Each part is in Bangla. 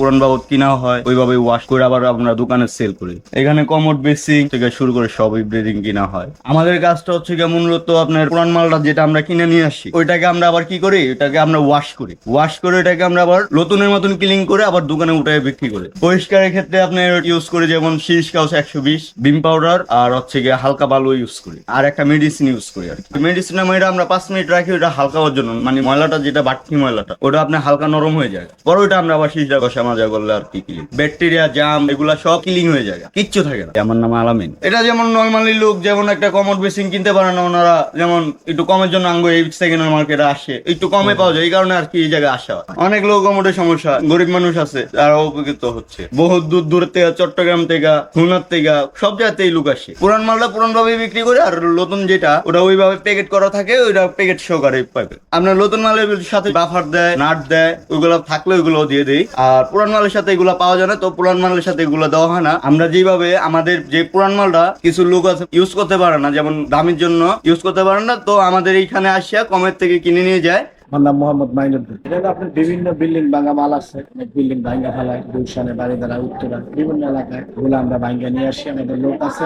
পুরান বাবদ কিনা হয়, ওইভাবে ওয়াশ করে আবার আমরা দোকানে সেল করি এখানে কমোড বেসিং থেকে শুরু করে সবই ব্রিডিং কিনা হয়। আমাদের কাজটা হচ্ছে গিয়ে মূলত আপনার পুরান মালটা যেটা আমরা কিনে নিয়ে আসি, ওইটাকে আমরা আবার কি করি? ওইটাকে আমরা ওয়াশ করি। ওয়াশ করে এটাকে আমরা আবার নতুনের মতন ক্লিন করে আবার দোকানে উঠে বিক্রি করি। পরিষ্কারের ক্ষেত্রে আপনার ইউজ করি যেমন শীষ কাউস একশো বিশ বিম পাউডার আর হচ্ছে গিয়ে হালকা বালু ইউজ করি। আর একটা মেডিসিন ইউজ করি আর মেডিসিনের মধ্যে আমরা পাঁচ মিনিট রাখি ওটা হালকা হওয়ার জন্য। মানে ময়লাটা যেটা বাড়তি ময়লাটা, ওটা আপনার হালকা নরম হয়ে যায়। পরে ওটা আমরা আবার শীষটা কষা মাজা করলে আর কি ক্লিন ব্যাকটেরিয়া জাম এগুলা সব ক্লিন হয়ে যায়। কিচ্ছু থাকে না। আমার নাম আলামিন। এটা যেমন নর্মালি লোক যেমন একটা কমোড বেসিন কিনতে পারে না ওনারা যেমন একটু কমের জন্য আঙ্গো এই সেকেন্ড মার্কেটে আসে একটু কমে পাওয়া যায় এই কারণে আর কি এই জায়গায় আসা হয়। অনেক লোক কমোডের সমস্যা গরিব মানুষ আছে তারা উপকৃত হচ্ছে। বহু দূর দূর থেকে চট্টগ্রাম থেকে খুলনার থেকে সব জায়গাতেই লোক আসে। পুরান মালটা পুরান ভাবে বিক্রি করে আর নতুন যেটা ওটা ওইভাবে প্যাকেট করা থাকে ওইটা প্যাকেট সহকারে পাবে। আপনার নতুন মালের সাথে বাফার দেয় নাট দেয় ওইগুলো থাকলে ওইগুলো দিয়ে দেই। আর পুরান মালের সাথে এগুলা পাওয়া যায় না, তো পুরান মালের সাথে এগুলো দেওয়া হয় না। আমরা যেভাবে আমাদের যে পুরান মালটা কিছু লোক আছে ইউজ করতে পারে না, যেমন দামের জন্য ইউজ করতে পারে না, তো আমাদের এইখানে আসিয়া কমের থেকে কিনে নিয়ে যায়। আমার নাম মোহাম্মদ মাইনুদ্দিন এটা আপনার বিভিন্ন বিল্ডিং ভাঙা মাল আছে। অনেক বিল্ডিং ভাঙ্গা ফেলায়, গুলশানে বাড়িদারা উত্তরা, বিভিন্ন এলাকায়। আমরা ভাঙ্গা নিয়ে আসি, আমাদের লোক আছে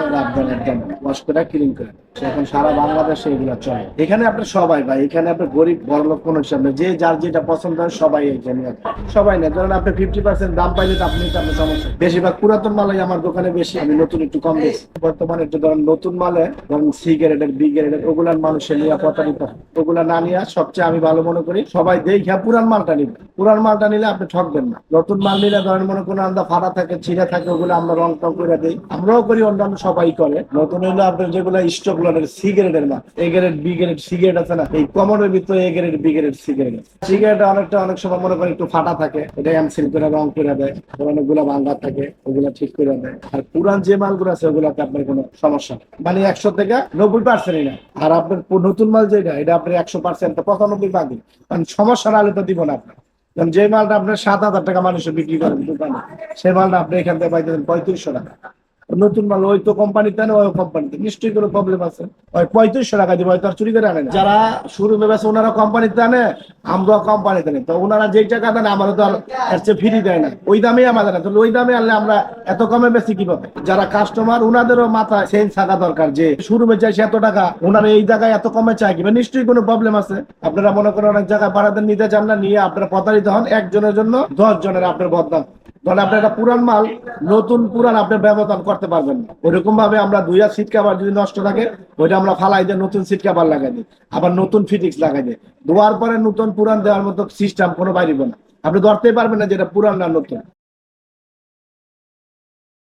একদম ক্লিন করে এখন সারা বাংলাদেশে এগুলো চলে। এখানে আপনার সবাই ভাই, এখানে আপনার গরিব বড় লোক কোনো যে যার যেটা পছন্দ হয় সবাই এখানে। সবাই নেই। ধরেন আপনি ফিফটি পার্সেন্ট দাম পাইলে তো আপনি আপনার সমস্যা। বেশিরভাগ পুরাতন মালাই আমার দোকানে বেশি, আমি নতুন একটু কম বেশি। বর্তমানে একটু ধরেন নতুন মালে, ধরেন সি গ্রেডের বি গ্রেডের ওগুলার মানুষের প্রতারিত হয়। ওগুলা না নিয়ে সবচেয়ে আমি ভালো মনে করি, সবাই দেখা পুরান মালটা নিবে। পুরান মালটা নিলে আপনি ঠকবেন না। নতুন মাল নিলে ধরেন মনে কোনো আন্দা ফাটা থাকে, ছিঁড়ে থাকে, ওগুলো আমরা রং টং করে দিই। আমরাও করি, অন্যান্য সবাই করে। নতুন হইলে আপনার যেগুলো স্টকগুলো সিগারেটের মাল। A grade B grade cigarette আছে না? এই কমনের ভিতরে A grade B grade cigarette cigarette অনেকটা, অনেক সময় মনে করেন একটু ফাটা থাকে, এটা এমসিল করে রং করে দেয়। অনেকগুলো ভাঙ্গা থাকে, ওগুলো ঠিক করে দেয়। আর পুরান যে মালগুলো আছে, ওগুলোতে আপনার কোনো সমস্যা নেই। মানে একশো থেকে নব্বই পার্সেন্টই না। আর আপনার নতুন মাল যেটা, এটা আপনার একশো পার্সেন্ট পঁচানব্বই ভাগই কারণ সমস্যা না হলে তো দিব না আপনার কারণ যে মালটা আপনার সাত হাজার টাকা মানুষের বিক্রি করেন দোকানে সেই মালটা আপনি এখান থেকে পাইতেছেন পঁয়ত্রিশশো টাকা। নতুন মাল, ওই তো কোম্পানিতে না ওই কোম্পানিতে নিশ্চয়ই কোনো প্রবলেম আছে। ওই পঁয়ত্রিশশো টাকা দিব হয়তো চুরি করে আনে না। যারা শুরু বেছে ওনারা কোম্পানিতে আনে আমরা কোম্পানিতে নেই তো ওনারা যেই টাকা দেন আমাদের তো আর এর চেয়ে ফ্রি দেয় না। ওই দামেই আমাদের না। তাহলে ওই দামে আনলে আমরা এত কমে বেশি কীভাবে? যারা কাস্টমার ওনাদেরও মাথায় সেন্স থাকা দরকার যে শুরুমে চাইছে এত টাকা, ওনারা এই জায়গায় এত কমে চাই কিংবা নিশ্চয়ই কোনো প্রবলেম আছে। আপনারা মনে করেন অনেক জায়গায় ভাড়াতে নিতে চান না, নিয়ে আপনারা প্রতারিত হন, একজনের জন্য দশ জনের আপনার বদনাম। তাহলে আপনার একটা পুরান মাল, নতুন পুরান আপনি ব্যবধান করতে পারবেন ওইরকম ভাবে আমরা দুইয়া সিট কাভার যদি নষ্ট থাকে, ওইটা আমরা ফালাই দিয়ে নতুন সিট কাভার লাগাই দিই। আবার নতুন ফিটিক্স লাগাই দিই। দেওয়ার পরে নতুন পুরান দেওয়ার মতো সিস্টেম কোনো বাইরে না। আপনি ধরতেই পারবেন না যেটা পুরান না নতুন।